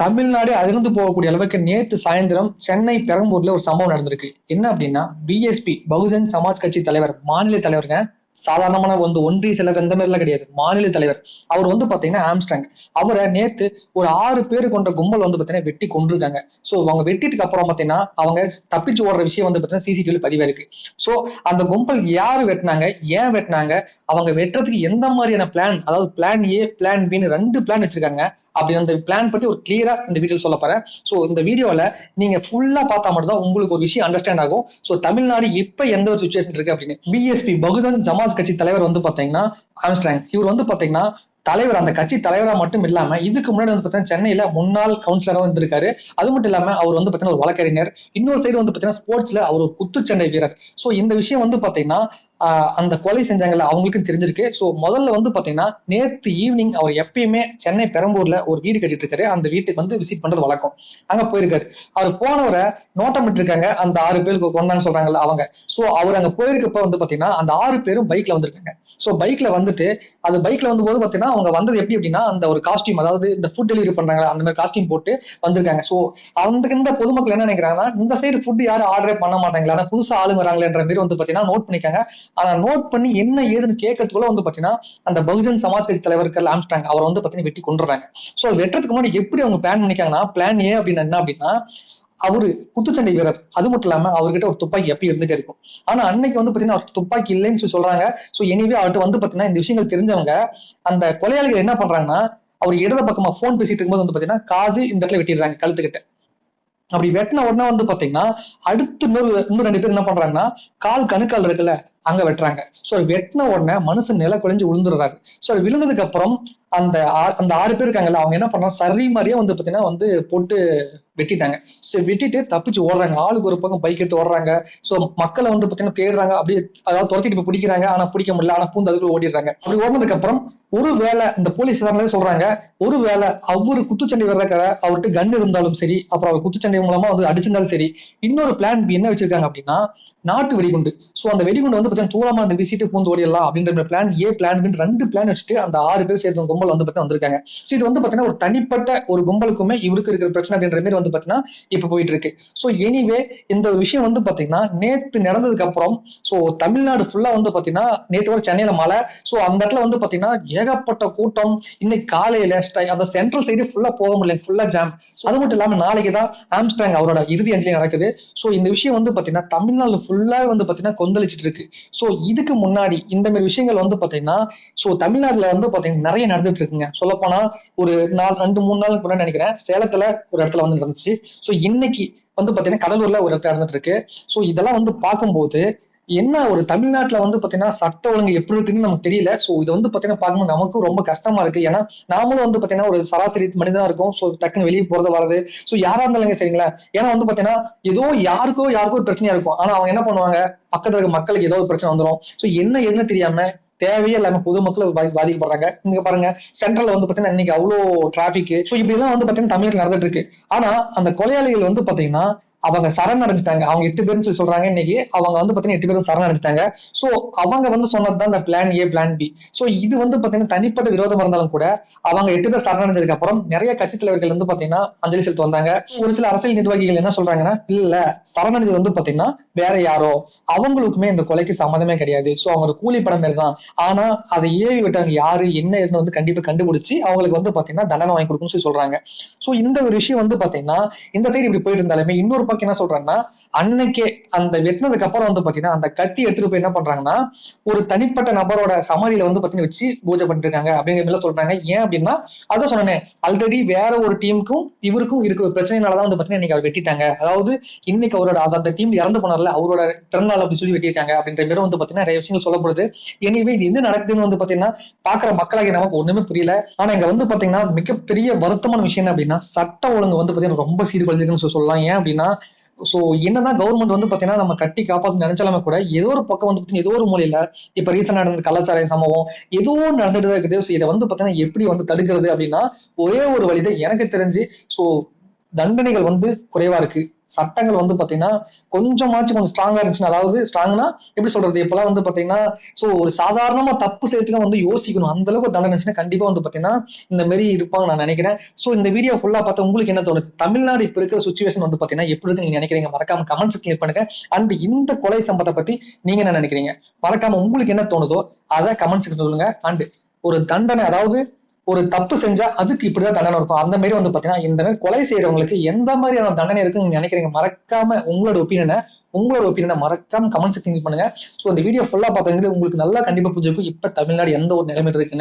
தமிழ்நாடு அதிர்ந்து போகக்கூடிய அளவுக்கு நேற்று சாயந்தரம் சென்னை பெரம்பூர்ல ஒரு சம்பவம் நடந்திருக்கு. என்ன அப்படின்னா பிஎஸ்பி பகுஜன் சமாஜ் கட்சி தலைவர் மாநில தலைவருங்க சாதாரணமான வந்து ஒன்றிய சிலர் இந்த மாதிரிலாம் கிடையாது. மாநில தலைவர். அவர் வந்து பாத்தீங்கன்னா ஆம்ஸ்டாங் அவரை நேத்து ஒரு ஆறு பேர் கொண்ட கும்பல் வந்து பாத்தீங்கன்னா வெட்டி கொண்டிருக்காங்க ஸோ அவங்க வெட்டிட்டுக்கு அப்புறம் பாத்தீங்கன்னா அவங்க தப்பிச்சு ஓடுற விஷயம் வந்து பாத்தீங்கன்னா சிசிடிவியில் பதிவா இருக்கு ஸோ அந்த கும்பல் யாரு வெட்டினாங்க? ஏன் வெட்டினாங்க? அவங்க வெட்டுறதுக்கு எந்த மாதிரியான பிளான் அதாவது பிளான் ஏ பிளான் பின்னு ரெண்டு பிளான் வச்சிருக்காங்க. அப்படி அந்த பிளான் பத்தி ஒரு கிளியரா இந்த வீடியோ சொல்ல போறேன். ஸோ இந்த வீடியோவில் நீங்க ஃபுல்லா பார்த்தா மட்டும் தான் உங்களுக்கு ஒரு விஷயம் அண்டர்ஸ்டாண்ட் ஆகும். ஸோ தமிழ்நாடு இப்போ எந்த ஒரு சுச்சுவேஷன் இருக்கு அப்படின்னு. பிஎஸ்பி பகுதன் ஜமா ஜமாத் கட்சி தலைவர் வந்து பாத்தீங்கன்னா ஆம்ஸ்டாங் இவர் வந்து பாத்தீங்கன்னா தலைவர் அந்த கட்சி தலைவரா மட்டும் இல்லாம இதுக்கு முன்னாடி வந்து பாத்தீங்கன்னா சென்னையில முன்னாள் கவுன்சிலரா இருந்திருக்காரு அது மட்டும் இல்லாம அவர் வந்து பாத்தீங்கன்னா ஒரு வழக்கறிஞர். இன்னொரு சைடு வந்து பாத்தீங்கன்னா ஸ்போர்ட்ஸ்ல அவர் ஒரு குத்துச்சண்டை வீரர். ஸோ இந்த விஷயம் வந்து பாத்தீங்கன்னா அந்த கொலை செஞ்சாங்கல்ல அவங்களுக்கும் தெரிஞ்சிருக்கு. ஸோ முதல்ல வந்து பார்த்தீங்கன்னா நேற்று ஈவினிங் அவர் எப்பயுமே சென்னை பெரம்பூர்ல ஒரு வீடு கட்டிட்டு இருக்காரு. அந்த வீட்டுக்கு வந்து விசிட் பண்றது வழக்கம். அங்க போயிருக்காரு. அவர் போனவரை நோட்டம் இருக்காங்க அந்த ஆறு பேருக்கு கொண்டான்னு சொல்றாங்கல்ல அவங்க. ஸோ அவர் அங்க போயிருக்கப்ப வந்து பார்த்தீங்கன்னா அந்த ஆறு பேரும் பைக்ல வந்திருக்காங்க. ஸோ பைக்ல வந்துட்டு அது பைக்ல வந்தபோது பார்த்தீங்கன்னா அவங்க வந்தது எப்படி அப்படின்னா அந்த ஒரு காஸ்டியூம் அதாவது இந்த ஃபுட் டெலிவரி பண்றாங்களா அந்த மாதிரி காஸ்டியூம் போட்டு வந்திருக்காங்க. ஸோ அந்த இந்த பொதுமக்கள் என்ன நினைக்கிறாங்கன்னா இந்த சைடு ஃபுட் யாரும் ஆர்டரே பண்ண மாட்டாங்களா புதுசாக புதுசா ஆளுங்க வராங்களேன்ற மாதிரி வந்து பார்த்தீங்கன்னா நோட் பண்ணிக்காங்க ஆனா நோட் பண்ணி என்ன ஏதுன்னு கேட்கறதுக்குள்ள வந்து பாத்தீங்கன்னா அந்த பகுஜன் சமாஜ் கட்சி தலைவர்கள் ஆம்ஸ்டாங் அவரை வந்து பாத்தீங்கன்னா வெட்டி கொண்டுறாங்க ஸோ வெட்டுறதுக்கு முன்னாடி எப்படி அவங்க பிளான் பண்ணிக்காங்கன்னா பிளான் ஏ அப்படின்னு என்ன அப்படின்னா அவரு குத்துச்சண்டை வீரர். அது மட்டும் இல்லாம அவர்கிட்ட ஒரு துப்பாக்கி எப்பயும் இருந்துட்டே இருக்கும். ஆனா அன்னைக்கு வந்து பாத்தீங்கன்னா அவர் துப்பாக்கி இல்லைன்னு சொல்லி சொல்றாங்க. சோ எனிவே அவர்கிட்ட வந்து பாத்தீங்கன்னா இந்த விஷயங்கள் தெரிஞ்சவங்க அந்த கொலையாளிகள் என்ன பண்றாங்கன்னா அவர் இடது பக்கமா போன் பேசிட்டு இருக்கும்போது வந்து பாத்தீங்கன்னா காது இந்த இடத்துல வெட்டிடுறாங்க கழுத்துக்கிட்ட. அப்படி வெட்டின உடனே வந்து பாத்தீங்கன்னா அடுத்து இன்னொரு இன்னும் ரெண்டு பேர் என்ன பண்றாங்கன்னா கால் கணுக்கால் இருக்குல்ல அங்க வெட்டுறாங்க. ஸோ வெட்டின உடனே மனுஷன் நில குழஞ்சு விழுந்துடுறாரு. ஸோ விழுந்ததுக்கு அப்புறம் அந்த அந்த ஆறு பேர் இருக்காங்கல்ல அவங்க என்ன பண்றாங்க சரி மாதிரியே வந்து பார்த்தீங்கன்னா வந்து போட்டு வெட்டிட்டாங்க. ஸோ வெட்டிட்டு தப்பிச்சு ஓடுறாங்க. ஆளுக்கு ஒரு பக்கம் பைக் எடுத்து ஓடுறாங்க. ஸோ மக்களை வந்து பார்த்தீங்கன்னா தேடுறாங்க. அப்படியே அதாவது துரத்திட்டு போய் பிடிக்கிறாங்க. ஆனால் பிடிக்க முடியல. ஆனால் பூந்து அதுக்குள்ள ஓடிடுறாங்க. அப்படி ஓடினதுக்கு அப்புறம் ஒரு வேளை இந்த போலீஸ் தானே சொல்றாங்க ஒரு வேளை அவரு குத்துச்சண்டை வர்றக்க அவர்கிட்ட கன் இருந்தாலும் சரி அப்புறம் அவர் குத்துச்சண்டை மூலமா வந்து அடிச்சிருந்தாலும் சரி இன்னொரு பிளான் பி என்ன வச்சிருக்காங்க அப்படின்னா நாட்டு வெடிகுண்டு. ஸோ அந்த வெடிகுண்டு வந்து கொஞ்சம் தூரமா அந்த வீசிட்டு பூந்து ஓடிடலாம் அப்படின்ற பிளான் ஏ பிளான் பி ரெண்டு பிளான் வச்சுட்டு அந்த ஆறு பேர் சேர்ந்த கும்பல் வந்து பார்த்தீங்கன்னா வந்திருக்காங்க. ஸோ இது வந்து பார்த்தீங்கன்னா ஒரு தனிப்பட்ட ஒரு கும்பலுக்குமே இவருக்கு இருக்கிற பிரச்சனை அப்படின்ற மாதிரி வந்து பார்த்தீங்கன்னா இப்போ போயிட்டு இருக்கு. ஸோ எனிவே இந்த விஷயம் வந்து பார்த்தீங்கன்னா நேத்து நடந்ததுக்கு அப்புறம் ஸோ தமிழ்நாடு ஃபுல்லா வந்து பார்த்தீங்கன்னா நேற்று வர சென்னையில மழை. ஸோ அந்த இடத்துல வந்து பார்த்தீங்கன்னா ஏகப்பட்ட கூட்டம். இன்னைக்கு காலையில ஸ்டை- அந்த சென்ட்ரல் சைடு ஃபுல்லா போக முடியல ஃபுல்லா ஜாம் அது மட்டும் இல்லாம நாளைக்கு தான் ஆம்ஸ்டாங் அவரோட இறுதி அஞ்சலி நடக்குது. ஸோ இந்த விஷயம் வந்து பார்த்தீங்கன்னா தமிழ்நாடு ஃபுல்லாவே வந்து பார்த்தீங்கன்னா கொந்தளிச்சிட்டு இருக்கு. ஸோ இதுக்கு முன்னாடி இந்த மாதிரி விஷயங்கள் வந்து பார்த்தீங்கன்னா ஸோ தமிழ்நாட்டுல வந்து பார்த்தீங்கன்னா நிறைய நடந்துட்டு இருக்குங்க. சொல்லப்போனா ஒரு நாலு ரெண்டு மூணு நாளுக்கு முன்னாடி நினைக்கிறேன் சேலத்துல ஒரு இடத்துல வந்து நடந்துச்சு. ஸோ இன்னைக்கு வந்து பார்த்தீங்கன்னா கடலூர்ல ஒரு இடத்துல நடந்துட்டு இருக்கு. ஸோ இதெல்லாம் வந்து பார்க்கும்போது என்ன ஒரு தமிழ்நாட்டில் வந்து பார்த்தீங்கன்னா சட்ட ஒழுங்கு எப்படி இருக்குன்னு நமக்கு தெரியல. ஸோ இது வந்து பார்த்தீங்கன்னா பார்க்கும்போது நமக்கும் ரொம்ப கஷ்டமா இருக்கு. ஏன்னா நாமளும் வந்து பார்த்தீங்கன்னா ஒரு சராசரி மனிதனாக இருக்கும். ஸோ டக்குன்னு வெளியே போகிறது வரது ஸோ யாராக இருந்தாலுங்க சரிங்களா? ஏன்னா வந்து பார்த்தீங்கன்னா ஏதோ யாருக்கோ யாருக்கோ ஒரு பிரச்சனையா இருக்கும். ஆனால் அவங்க என்ன பண்ணுவாங்க? பக்கத்தில் இருக்க மக்களுக்கு ஏதோ ஒரு பிரச்சனை வந்துடும் ஸோ என்ன எதுன்னு தெரியாம தேவையே இல்லாம பொதுமக்கள் பாதி- பாதிக்கப்படுறாங்க. இங்க பாருங்க சென்ட்ரல்ல வந்து பாத்தீங்கன்னா இன்னைக்கு அவ்வளோ டிராபிக் ஸோ இப்படி எல்லாம் வந்து பாத்தீங்கன்னா தமிழ்நாட்டில் நடந்துட்டு இருக்கு. ஆனா அந்த கொலையாளிகள் வந்து பாத்தீங்கன்னா அவங்க சரண் அடைஞ்சிட்டாங்க அவங்க எட்டு பேரும் சொல்லி சொல்றாங்க இன்னைக்கு. அவங்க வந்து பாத்தீங்கன்னா எட்டு பேரும் சரண் அடைஞ்சிட்டாங்க ஸோ அவங்க வந்து சொன்னது தான் இந்த plan A plan B so இது வந்து பாத்தீங்கன்னா தனிப்பட்ட விரோதம் இருந்தாலும் கூட அவங்க எட்டு பேர் சரண் அடைஞ்சதுக்கு அப்புறம் நிறைய கட்சி தலைவர்கள் வந்து பாத்தீங்கன்னா அஞ்சலி செலுத்த வந்தாங்க. ஒரு சில அரசியல் நிர்வாகிகள் என்ன சொல்றாங்கன்னா இல்ல சரணடைஞ்சது வந்து பாத்தீங்கன்னா வேற யாரோ. அவங்களுக்குமே இந்த கொலைக்கு சம்மந்தமே கிடையாது. ஸோ அவங்க ஒரு கூலி படம் மாதிரி தான் ஆனா அதை ஏவி விட்டவங்க யாரு? என்ன ஏதுன்னு வந்து கண்டிப்பா கண்டுபிடிச்சு அவங்களுக்கு வந்து பாத்தீங்கன்னா தண்டனை வாங்கி கொடுக்கணும்னு சொல்லி சொல்றாங்க. ஸோ இந்த ஒரு விஷயம் வந்து பாத்தீங்கன்னா இந்த சைடு இப்படி போயிட்டு இருந்தாலுமே இன்னொரு பக்கம் என்ன சொல்றாங்கன்னா அன்னைக்கே அந்த வெட்டினதுக்கு அப்புறம் வந்து பாத்தீங்கன்னா அந்த கத்தி எடுத்துட்டு போய் என்ன பண்றாங்கன்னா ஒரு தனிப்பட்ட நபரோட சமாதியில வந்து பாத்தீங்கன்னா வச்சு பூஜை பண்ணிட்டு இருக்காங்க அப்படிங்கிற மாதிரி சொல்றாங்க. ஏன் அப்படின்னா அதான் சொன்னேன் ஆல்ரெடி வேற ஒரு டீமுக்கும் இவருக்கும் இருக்கிற பிரச்சனைனாலதான் வந்து பாத்தீங்கன்னா இன்னைக்கு அவர் வெட்டிட்டாங்க. அதாவது இன்னைக்கு அவரோட அந்த- டீம் இறந்து போனார்ல அவரோட பிறந்தநாள் அப்படி சொல்லி வெட்டியிருக்காங்க. அப்படின்ற மாதிரி வந்து பாத்தீங்கன்னா நிறைய விஷயங்கள் சொல்லப்படுது. எனவே இது என்ன நடக்குதுன்னு வந்து பாத்தீங்கன்னா பாக்குற மக்களாகி நமக்கு ஒண்ணுமே புரியல. ஆனா இங்க வந்து பாத்தீங்கன்னா மிகப்பெரிய வருத்தமான விஷயம் என்ன அப்படின்னா சட்ட ஒழுங்கு வந்து பாத்தீங்கன்னா ரொம்ப சீர்குலைஞ்சிருக்குன்னு சொல்லி சொல்லலாம். ஏன் அப்படின்னா ஸோ என்னதான் கவர்மெண்ட் வந்து பார்த்தீங்கன்னா நம்ம கட்டி காப்பாற்ற நினைச்சாலுமே கூட ஏதோ ஒரு பக்கம் வந்து பார்த்தீங்கன்னா ஏதோ ஒரு மூலையில் இப்போ ரீசெண்டாக நடந்த கலாச்சார சம்பவம் ஏதோ நடந்துட்டு தான் இருக்குது. ஸோ இதை வந்து பார்த்தீங்கன்னா எப்படி வந்து தடுக்கிறது அப்படின்னா ஒரே ஒரு வழிதான் எனக்கு தெரிஞ்சு ஸோ தண்டனைகள் வந்து குறைவாக இருக்குது சட்டங்கள் வந்து பாத்தீங்கன்னா கொஞ்சமாச்சும் கொஞ்சம் ஸ்ட்ராங்கா இருந்துச்சுன்னா அதாவது ஸ்ட்ராங்னா எப்படி சொல்றது? இப்பெல்லாம் வந்து பாத்தீங்கன்னா சோ ஒரு சாதாரணமா தப்பு செய்யறதுக்கு வந்து யோசிக்கணும். அந்த அளவுக்கு தண்டனை இருந்துச்சுன்னா கண்டிப்பா வந்து பாத்தீங்கன்னா இந்த மாரி இருப்பாங்க நான் நினைக்கிறேன். சோ இந்த வீடியோ ஃபுல்லா பார்த்தா உங்களுக்கு என்ன தோணுது? தமிழ்நாடு இப்ப இருக்கிற சுச்சுவேஷன் வந்து பாத்தீங்கன்னா எப்படி இருக்கு நீங்க நினைக்கிறீங்க? மறக்காம கமெண்ட்ஸ் கிளியர் பண்ணுங்க. அண்ட் இந்த கொலை சம்பத்தை பத்தி நீங்க என்ன நினைக்கிறீங்க? மறக்காம உங்களுக்கு என்ன தோணுதோ அதை கமெண்ட் செக்ஷன் சொல்லுங்க. அண்ட் ஒரு தண்டனை அதாவது ஒரு தப்பு செஞ்சா அதுக்கு இப்படிதான் தண்டனை இருக்கும். அந்த மாதிரி வந்து பாத்தீங்கன்னா இந்த மாதிரி கொலை செய்யறவங்களுக்கு எந்த மாதிரியான தண்டனை இருக்குன்னு நினைக்கிறீங்க? மறக்காம உங்களோட ஒப்பீனியனை உங்களோட ஒப்பீனியனை மறக்காம கமெண்ட் செக்ஷன் பண்ணுங்க. ஸோ இந்த வீடியோ ஃபுல்லா பார்த்தவங்களுக்கு உங்களுக்கு நல்லா கண்டிப்பா புரிஞ்சிருக்கும். இப்ப தமிழ்நாடு எந்த ஒரு நிலைமையில இருக்குன்னு.